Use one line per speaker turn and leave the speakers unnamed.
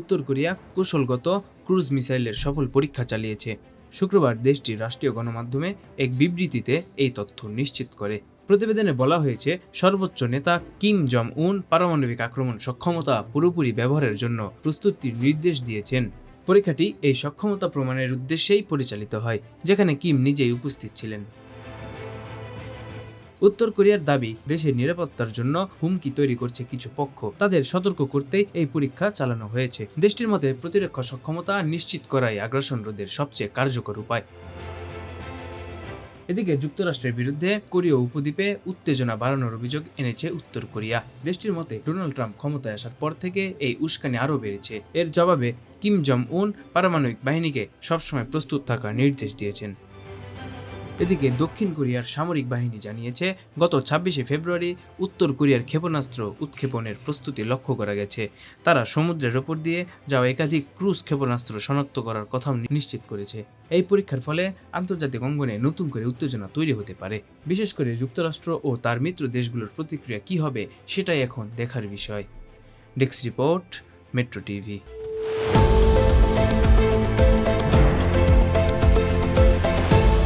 উত্তর কোরিয়া কৌশলগত ক্রুজ মিসাইলের সফল পরীক্ষা চালিয়েছে। শুক্রবার দেশটির রাষ্ট্রীয় গণমাধ্যমে এক বিবৃতিতে এই তথ্য নিশ্চিত করে। প্রতিবেদনে বলা হয়েছে, সর্বোচ্চ নেতা কিম জং উন পারমাণবিক আক্রমণ সক্ষমতা পুরোপুরি ব্যবহারের জন্য প্রস্তুতির নির্দেশ দিয়েছেন। পরীক্ষাটি এই সক্ষমতা প্রমাণের উদ্দেশ্যেই পরিচালিত হয়, যেখানে কিম নিজেই উপস্থিত ছিলেন। উত্তর কোরিয়ার দাবি, দেশের নিরাপত্তার জন্য হুমকি তৈরি করছে কিছু পক্ষ। তাদের সতর্ক করতেই এই পরীক্ষা চালানো হয়েছে। দেশটির মতে প্রতিরক্ষা সক্ষমতা নিশ্চিত করাই আগ্রাসন রোধের সবচেয়ে কার্যকর উপায়। এদিকে যুক্তরাষ্ট্রের বিরুদ্ধে কোরীয় উপদ্বীপে উত্তেজনা বাড়ানোর অভিযোগ এনেছে উত্তর কোরিয়া। দেশটির মতে ডোনাল্ড ট্রাম্প ক্ষমতায় আসার পর থেকে এই উস্কানি আরও বেড়েছে। এর জবাবে কিম জং উন পারমাণবিক বাহিনীকে সবসময় প্রস্তুত থাকার নির্দেশ দিয়েছেন। এদিকে দক্ষিণ কোরিয়ার সামরিক বাহিনী জানিয়েছে, গত ছাব্বিশে ফেব্রুয়ারি উত্তর কোরিয়ার ক্ষেপণাস্ত্র উৎক্ষেপণের প্রস্তুতি লক্ষ্য করা গেছে। তারা সমুদ্রের ওপর দিয়ে যাওয়া একাধিক ক্রুজ ক্ষেপণাস্ত্র শনাক্ত করার কথাও নিশ্চিত করেছে। এই পরীক্ষার ফলে আন্তর্জাতিক অঙ্গনে নতুন করে উত্তেজনা তৈরি হতে পারে। বিশেষ করে যুক্তরাষ্ট্র ও তার মিত্র দেশগুলোর প্রতিক্রিয়া কী হবে, সেটাই এখন দেখার বিষয়। Desk report, metro TV.